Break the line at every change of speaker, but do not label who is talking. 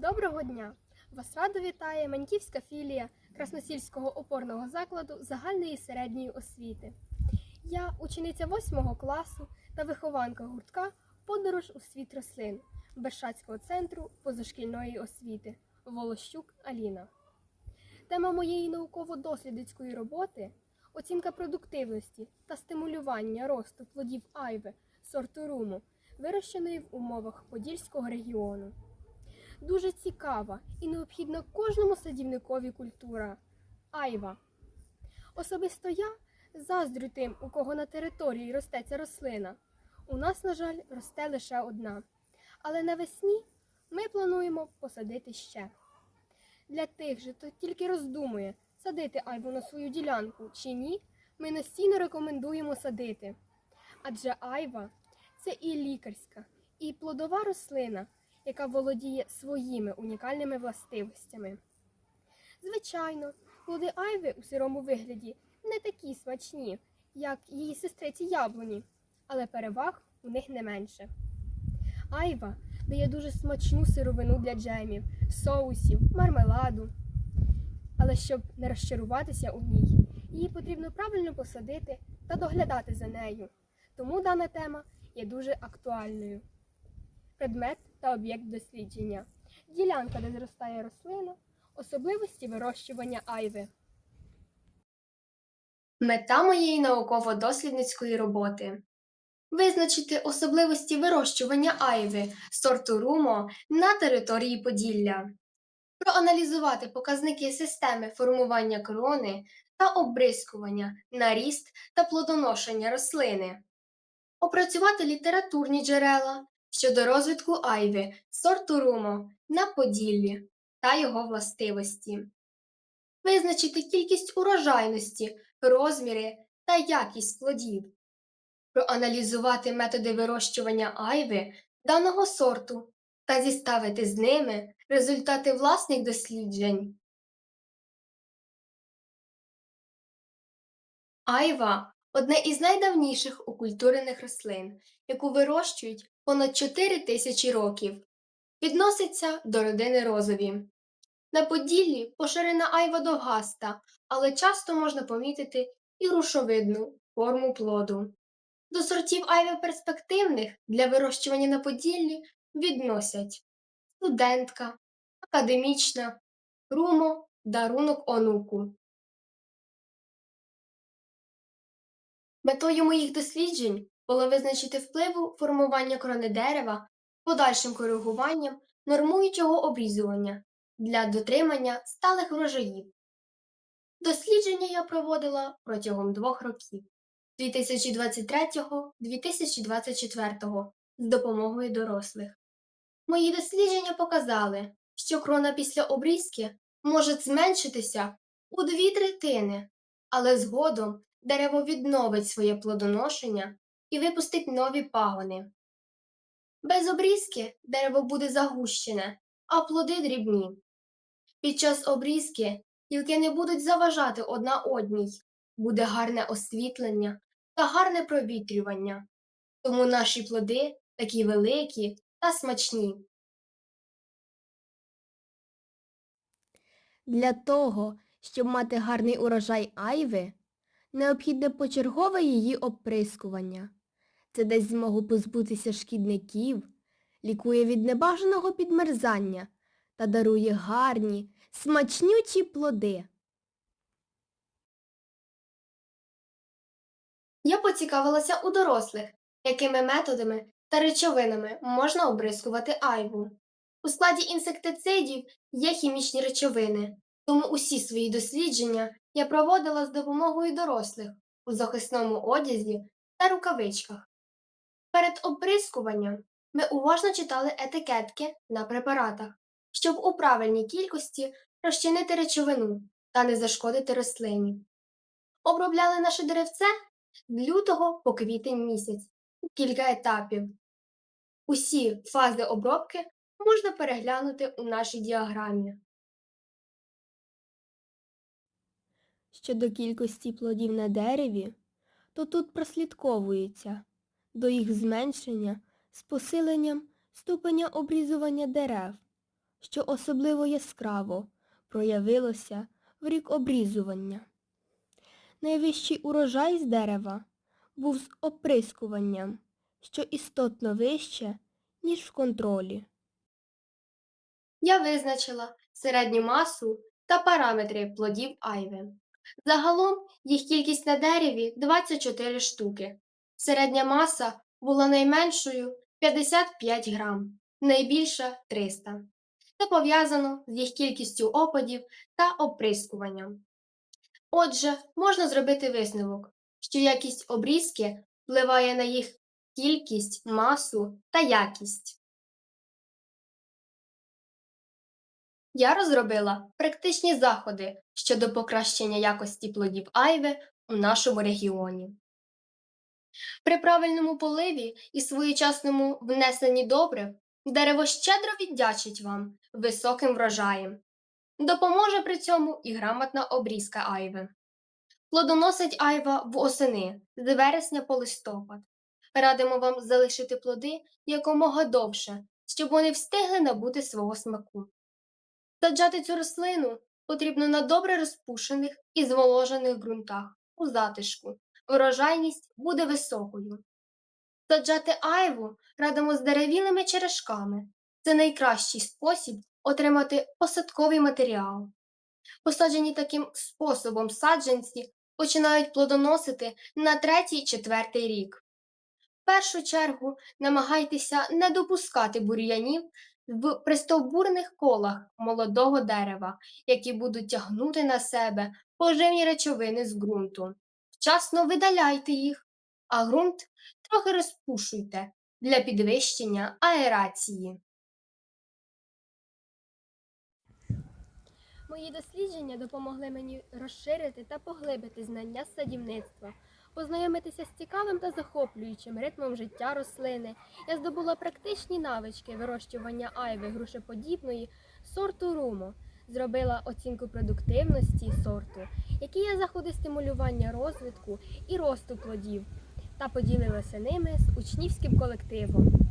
Доброго дня! Вас радо вітає Маньківська філія Красносільського опорного закладу загальної середньої освіти. Я учениця 8 класу та вихованка гуртка Подорож у світ рослин Бершацького центру позашкільної освіти Волощук Аліна. Тема моєї науково-дослідницької роботи оцінка продуктивності та стимулювання росту плодів айви сорту руму, вирощеної в умовах Подільського регіону. Дуже цікава і необхідна кожному садівникові культура айва. Особисто я заздрю тим, у кого на території росте ця рослина. У нас, на жаль, росте лише одна. Але навесні ми плануємо посадити ще. Для тих же, хто тільки роздумує, садити айву на свою ділянку чи ні, ми настійно рекомендуємо садити. Адже айва це і лікарська, і плодова рослина, яка володіє своїми унікальними властивостями. Звичайно, плоди айви у сирому вигляді не такі смачні, як її сестриці яблуні, але переваг у них не менше. Айва дає дуже смачну сировину для джемів, соусів, мармеладу. Але щоб не розчаруватися у ній, її потрібно правильно посадити та доглядати за нею. Тому дана тема є дуже актуальною. Предмет та об'єкт дослідження. Ділянка, де зростає рослина, особливості вирощування айви. Мета моєї науково-дослідницької роботи визначити особливості вирощування айви сорту румо на території Поділля, проаналізувати показники системи формування крони та обрискування на ріст та плодоношення рослини, опрацювати літературні джерела щодо розвитку айви сорту румо на Поділлі та його властивості, визначити кількість урожайності, розміри та якість плодів, проаналізувати методи вирощування айви даного сорту та зіставити з ними результати власних досліджень. Айва одне із найдавніших окультурених рослин, яку вирощують понад 4 тисячі років. Відноситься до родини розові. На Поділлі поширена айва довгаста, але часто можна помітити і рушовидну форму плоду. До сортів айви перспективних для вирощування на Поділлі відносять студентка, академічна, румо, дарунок онуку. Метою моїх досліджень було визначити впливу формування крони дерева подальшим коригуванням нормуючого обрізування для дотримання сталих врожаїв. Дослідження я проводила протягом двох років 2023-2024 з допомогою дорослих. Мої дослідження показали, що крона після обрізки може зменшитися у дві третини, але згодом дерево відновить своє плодоношення і випустить нові пагони. Без обрізки дерево буде загущене, а плоди дрібні. Під час обрізки гілки не будуть заважати одна одній, буде гарне освітлення та гарне провітрювання. Тому наші плоди такі великі та смачні.
Для того, щоб мати гарний урожай айви, необхідне почергове її оприскування. Це дасть змогу позбутися шкідників, лікує від небажаного підмерзання та дарує гарні, смачнючі плоди.
Я поцікавилася у дорослих, якими методами та речовинами можна обрискувати айву. У складі інсектицидів є хімічні речовини, тому усі свої дослідження я проводила з допомогою дорослих у захисному одязі та рукавичках. Перед обрискуванням ми уважно читали етикетки на препаратах, щоб у правильній кількості розчинити речовину та не зашкодити рослині. Обробляли наше деревце з лютого по квітень місяць у кілька етапів. Усі фази обробки можна переглянути у нашій діаграмі.
Щодо кількості плодів на дереві, то тут прослідковується до їх зменшення з посиленням ступеня обрізування дерев що особливо яскраво проявилося в рік обрізування. Найвищий урожай з дерева був з оприскуванням, що істотно вище, ніж в контролі.
Я визначила середню масу та параметри плодів айви. Загалом їх кількість на дереві 24 штуки. Середня маса була найменшою 55 грам, найбільша 300. Це пов'язано з їх кількістю опадів та оприскуванням. Отже, можна зробити висновок, що якість обрізки впливає на їх кількість, масу та якість. Я розробила практичні заходи щодо покращення якості плодів айви у нашому регіоні. При правильному поливі і своєчасному внесенні добрив дерево щедро віддячить вам високим врожаєм. Допоможе при цьому і грамотна обрізка айви. Плодоносить айва в осени з вересня по листопад. Радимо вам залишити плоди якомога довше, щоб вони встигли набути свого смаку. Саджати цю рослину потрібно на добре розпушених і зволожених ґрунтах у затишку. Врожайність буде високою. Саджати айву радимо з деревілими черешками. Це найкращий спосіб отримати посадковий матеріал. Посаджені таким способом саджанці починають плодоносити на третій-четвертий рік. В першу чергу намагайтеся не допускати бур'янів в пристовбурних колах молодого дерева, які будуть тягнути на себе поживні речовини з ґрунту. Вчасно видаляйте їх, а ґрунт трохи розпушуйте для підвищення аерації. Мої дослідження допомогли мені розширити та поглибити знання садівництва, познайомитися з цікавим та захоплюючим ритмом життя рослини. Я здобула практичні навички вирощування айви грушеподібної сорту румо, зробила оцінку продуктивності сорту, які є заходи стимулювання розвитку і росту плодів, та поділилася ними з учнівським колективом.